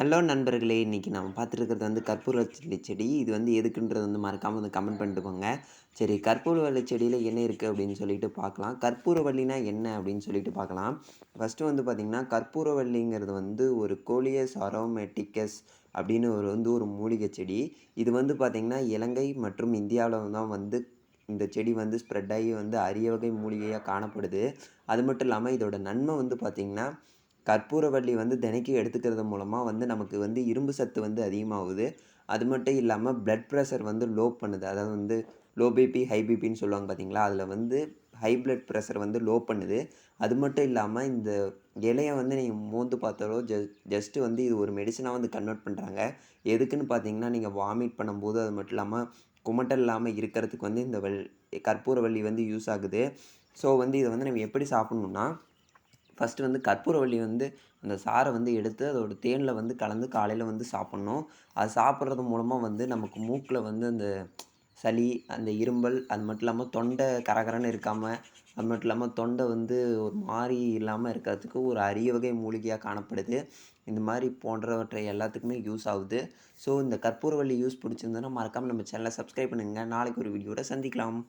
Hello நண்பர்களே! இன்னைக்கு நம்ம பார்த்துருக்கிறது வந்து கற்பூரவள்ளி செடி. இது வந்து எதுக்குன்றது வந்து மறக்காமல் வந்து கமெண்ட் பண்ணிட்டு போங்க. சரி கற்பூரவள்ளி செடியில் என்ன இருக்குது அப்படின்னு சொல்லிட்டு பார்க்கலாம். கற்பூரவள்ளினா என்ன அப்படின்னு சொல்லிட்டு பார்க்கலாம். ஃபஸ்ட்டு வந்து பார்த்தீங்கன்னா, கற்பூரவள்ளிங்கிறது வந்து ஒரு கோலியஸ் அரோமேட்டிகஸ் அப்படின்னு ஒரு வந்து ஒரு மூலிகை செடி. இது வந்து பார்த்திங்கன்னா இலங்கை மற்றும் இந்தியாவில் தான் வந்து இந்த செடி வந்து ஸ்ப்ரெட் ஆகி வந்து அரிய வகை மூலிகையாக காணப்படுது. அது மட்டும் இல்லாமல் இதோட நன்மை வந்து பார்த்திங்கன்னா கற்பூரவள்ளி வந்து தினைக்கும் எடுத்துக்கிறது மூலமாக வந்து நமக்கு வந்து இரும்பு சத்து வந்து அதிகமாகுது. அது மட்டும் இல்லாமல் ப்ளட் ப்ரெஷர் வந்து லோ பண்ணுது. அதாவது வந்து லோ பிபி, ஹை பிபின்னு சொல்லுவாங்க பார்த்தீங்களா? அதில் வந்து ஹை ப்ளட் ப்ரெஷர் வந்து லோ பண்ணுது. அது மட்டும் இல்லாமல் இந்த இலையை வந்து நீங்கள் மோந்து பார்த்தாலோ ஜ ஜஸ்ட்டு வந்து இது ஒரு மெடிசனாக வந்து கன்வெர்ட் பண்ணுறாங்க எதுக்குன்னு பார்த்தீங்கன்னா, நீங்கள் வாமிட் பண்ணும்போது, அது மட்டும் இல்லாமல் குமட்டல் இல்லாமல் இருக்கிறதுக்கு வந்து இந்த வள் கற்பூரவள்ளி வந்து யூஸ் ஆகுது. ஸோ வந்து இதை வந்து நம்ம எப்படி சாப்பிட்ணுன்னா ஃபஸ்ட்டு வந்து கற்பூரவள்ளி வந்து அந்த சாறை வந்து எடுத்து அதோட தேனில் வந்து கலந்து காலையில் வந்து சாப்பிட்ணும் அது சாப்பிட்றது மூலமாக வந்து நமக்கு மூக்கில் வந்து அந்த சளி, அந்த இரும்பல் அது மட்டும் இல்லாமல் தொண்டை கரகரன்னு இருக்காமல் அது மட்டும் இல்லாமல் தொண்டை வந்து ஒரு மாதிரி இல்லாமல் இருக்கிறதுக்கு ஒரு அரிய வகை மூலிகையாக காணப்படுது. இந்த மாதிரி போன்றவற்றை எல்லாத்துக்குமே யூஸ் ஆகுது. ஸோ இந்த கற்பூரவள்ளி யூஸ் பிடிச்சிருந்ததுன்னா மறக்காமல் நம்ம சேனலை சப்ஸ்கிரைப் பண்ணுங்க. நாளைக்கு ஒரு வீடியோட சந்திக்கலாம்.